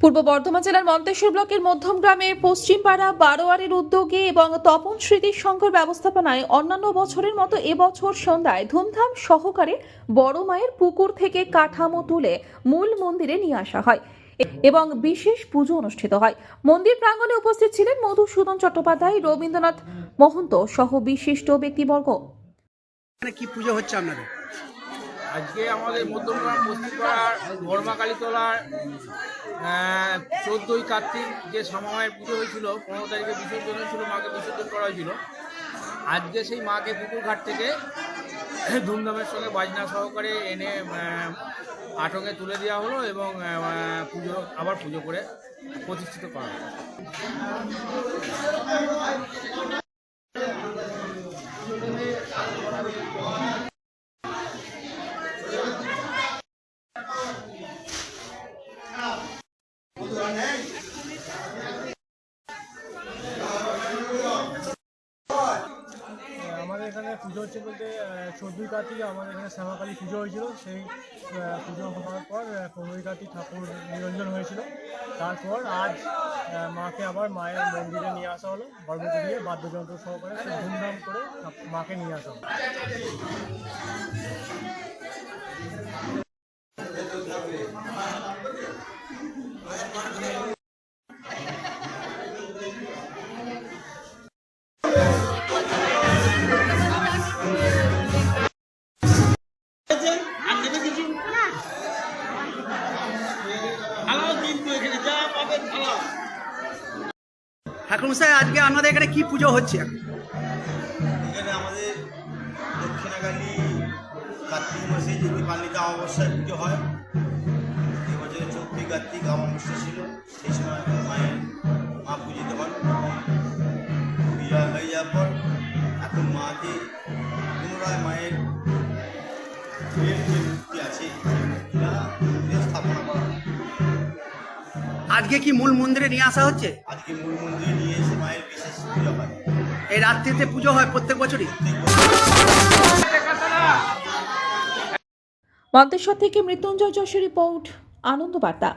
পূর্ব বর্ধমান জেলার মন্তেশ্বর ব্লকের মধ্যম গ্রামে পশ্চিমপাড়া বারোয়ারের উদ্যোগে এবং তপন স্মৃতির সংঘর ব্যবস্থাপনায় অন্যান্য বছরের মতো এবছর সন্ধ্যায় ধুমধাম সহকারে বড় মায়ের পুকুর থেকে কাঠামো তুলে মূল মন্দিরে নিয়ে আসা হয় এবং বিশেষ পুজো অনুষ্ঠিত হয়। মন্দির প্রাঙ্গণে উপস্থিত ছিলেন মধুসূদন চট্টোপাধ্যায়, রবীন্দ্রনাথ মহন্ত সহ বিশিষ্ট ব্যক্তিবর্গ। কি পুজো হচ্ছে আপনাদের? আজকে আমাদের মধ্যমগ্রাম বস্তিপাড়ার বর্মাকালীতলার চোদ্দোই কার্তিক যে শ্যামামায়ের পুজো হয়েছিল, পনেরো তারিখে বিসর্জন হয়েছিল মাকে বিসর্জন করা হয়েছিল। আজকে সেই মাকে পুকুর ঘাট থেকে ধুমধামের সঙ্গে বাজনা সহকারে এনে আটকে তুলে দেওয়া হলো এবং পুজো, আবার পুজো করে প্রতিষ্ঠিত করা হলো। এখানে পুজো হচ্ছে বলতে চোদ্দই কার্তিকে আমাদের এখানে শ্যামাকালী পুজো হয়েছিল। সেই পুজো হওয়ার পর পনেরোই কার্তিক ঠাকুর নিরঞ্জন হয়েছিল। তারপর আজ মাকে আবার মায়ের মন্দিরে নিয়ে আসা হলো বর্মতি দিয়ে বাদ্যযন্ত্র সহকারে ধুমধাম করে মাকে নিয়ে আসা হলো। ঠাকুরমশাই, আজকে আপনাদের এখানে কি পুজো হচ্ছে? এখানে আমাদের দক্ষিণাকালী কার্তিক মাসে যে দীপান্বিতা অমাবস্যায় পুজো হয়, এবছর চৌদ্দই কার্তিক, অমাবস্যা ছিল, সেই সময় মায়ের মা পূজিত হন। বিজয় হয়ে যাওয়ার পর এখন মাকে পুনরায় মায়ের আজকে কি মূল মন্দিরে নিয়ে আসা হচ্ছে? আজকে মূল মন্দিরে নিয়ে এসে মায়ের বিশেষ পুজো হয়। এই রাত্রিতে পুজো হয় প্রত্যেক বছরই? মন্তেশ্বর থেকে মৃত্যুঞ্জয় যশোর রিপোর্ট আনন্দ বার্তা